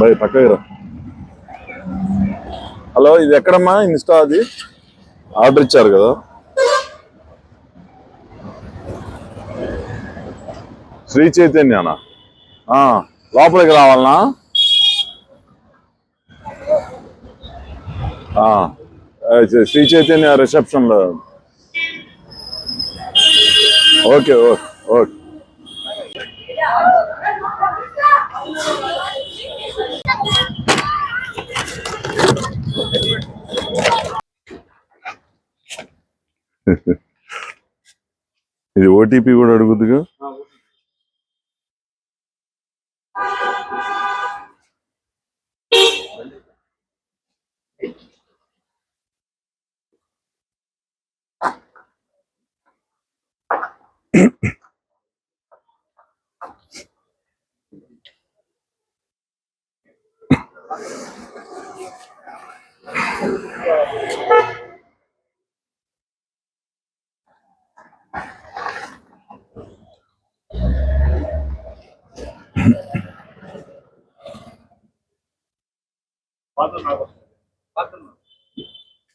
By పక్కకి రా. Hello ఇది ఎక్కడమ్మా? ఇన్స్టా అది? ఆర్డర్ ఇచ్చారు కదా. శ్రీ చైతన్యనా? లోపలికి రావాలనా? శ్రీ చైతన్య రిసెప్షన్లో ఓకే ఓకే ఓకే. ఇది ఓటీపీ కూడా అడుగుద్దిగా?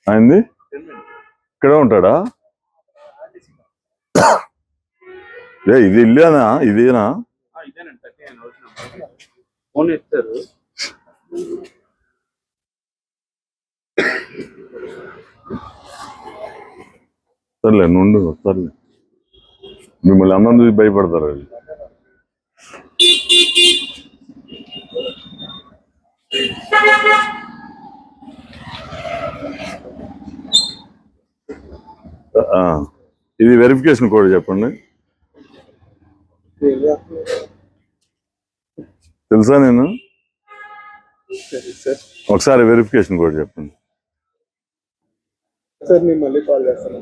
అయింది? ఇక్కడే ఉంటాడా? ఏ ఇది ఇల్లేనా? ఇదేనా? ఫోన్ ఇస్తారు సర్లే నుండు సర్లే. మిమ్మల్ని అన్నం చూసి భయపడతారు ఇది వెరిఫికేషన్ కోడ్ చెప్పండి. తెలుసా నేను? ఒకసారి వెరిఫికేషన్ కోడ్ చెప్పండి. సార్ నేను మళ్ళీ కాల్ చేస్తాను.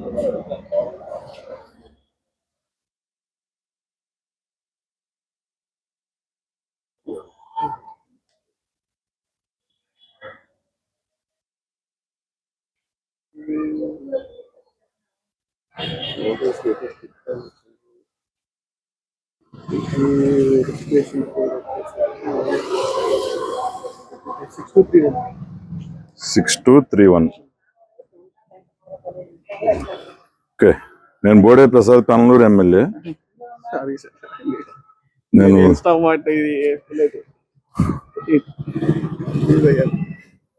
Six two three one okay నేను Bode Prasad Kannuru MLA sorry sir నేను ఇన్స్టామార్ట్ ఇది వేసుకోలేదు. ఇది అయ్యాలి.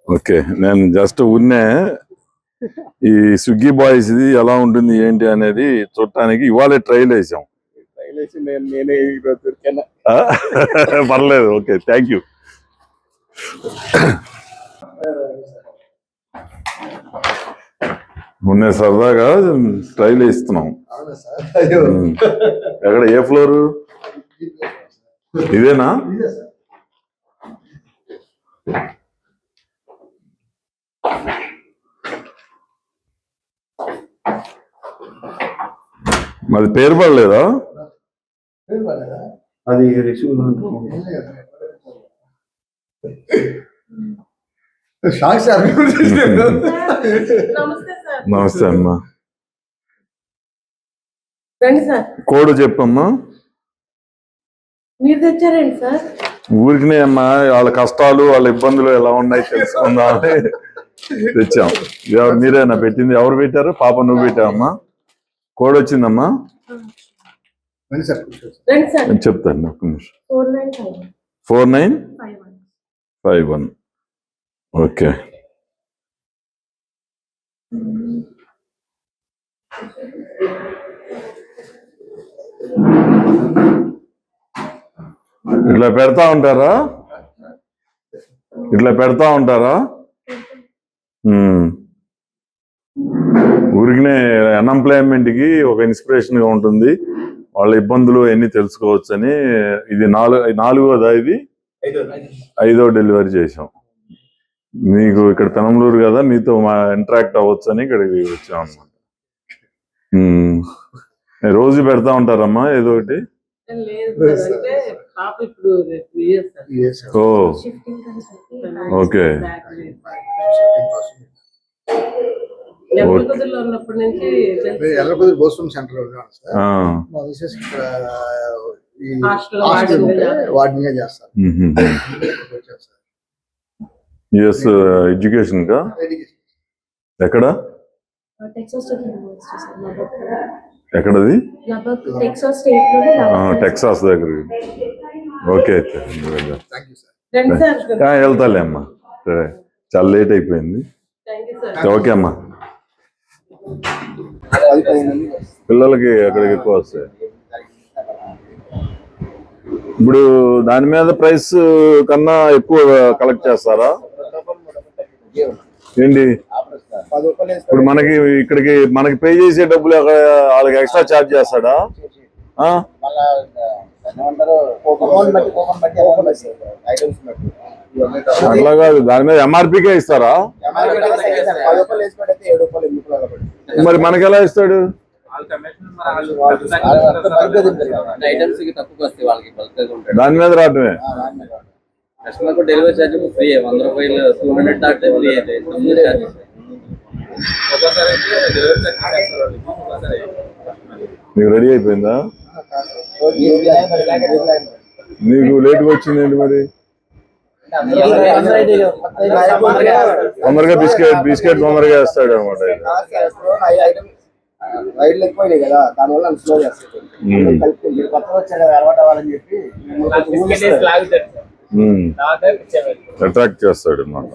ఓకే నేను జస్ట్ ఉన్నే ఈ స్విగ్గీ బాయ్స్ ఇది ఎలా ఉంటుంది ఏంటి అనేది చూడటానికి ఇవాళ ట్రైల్ వేసాం? పర్లేదు ఓకే థ్యాంక్ యూ మొన్న సరదాగా ట్రైల్ వేస్తున్నాం. ఎక్కడ ఏ ఫ్లోరు ఇదేనా? మరి పేరు పడలేదా అది నమస్తే అమ్మా. కోడ్ చెప్పమ్మా. మీరు తెచ్చారండి సార్? ఊరికినే అమ్మా వాళ్ళ కష్టాలు వాళ్ళ ఇబ్బందులు ఎలా ఉన్నాయి తెలుసుకుందామని తెచ్చాం. మీరేనా పెట్టింది? ఎవరు పెట్టారు? పాప నువ్వు పెట్టావమ్మా. కోడ్ వచ్చిందమ్మా రండి సార్. నేను చెప్తాను ఒక్క నిమిషం. Four nine five one. Okay. ఇట్లా పెడతా ఉంటారా? ఇట్లా పెడతా ఉంటారా. ఊరికనే అన్ఎంప్లాయ్మెంట్కి ఒక ఇన్స్పిరేషన్గా ఉంటుంది. వాళ్ళ ఇబ్బందులు ఎన్ని తెలుసుకోవచ్చు అని ఇది నాలుగు నాలుగోదా ఇది? ఐదో డెలివరీ చేసాం మీకు ఇక్కడ పెనంలూరు కదా మీతో మా ఇంటరాక్ట్ అవ్వచ్చు అని ఇక్కడికి వచ్చాం అనమాట రోజు పెడతా ఉంటారమ్మా ఏదో ఒకటి? ఓ. Shifting okay. సెంటర్. వార్డెన్గా చేస్తారు. యుఎస్ ఎడ్యుకేషన్ కా? ఎక్కడ? ఎక్కడది? టెక్సాస్ స్టేట్లోనే ఆ, లబక్ టెక్సాస్ దగ్గరికి ఓకే అయితే వెళ్తాలే అమ్మా. సరే. చాలా లేట్ అయిపోయింది. ఓకే అమ్మా. పిల్లలకి అక్కడికి ఎక్కువ వస్తాయి. ఇప్పుడు దాని మీద ప్రైస్ కన్నా ఎక్కువ కలెక్ట్ చేస్తారా? ఏంటి? ఇప్పుడు మనకి ఇక్కడికి మనకి పే చేసే డబ్బులు వాళ్ళకి ఎక్స్ట్రా ఛార్జ్ చేస్తాడా? అట్లా కాదు దాని మీద ఎంఆర్పీకే ఇస్తారా? మరి మనకి ఎలా ఇస్తాడు? దాని మీద రావటమే. కస్టమర్ డెలివరీ ఛార్జ్ ఫ్రీ వంద రూపాయలు టూ హండ్రెడ్ ఫ్రీ అయితే తొమ్మిది నీకు రెడీ అయిపోయిందా నీకు లేట్గా వచ్చిందేంటి మరి? తొందరగా బిస్కెట్ బిస్కెట్ తొందరగా వేస్తాడు అనమాట ఎక్కువైనాయి కదా దానివల్ల స్లో. కలుపుకుంది వచ్చారు కదా అలవాటు అవ్వాలని చెప్పి ఇచ్చేవాళ్ళు అట్రాక్ట్ చేస్తాడు అన్నమాట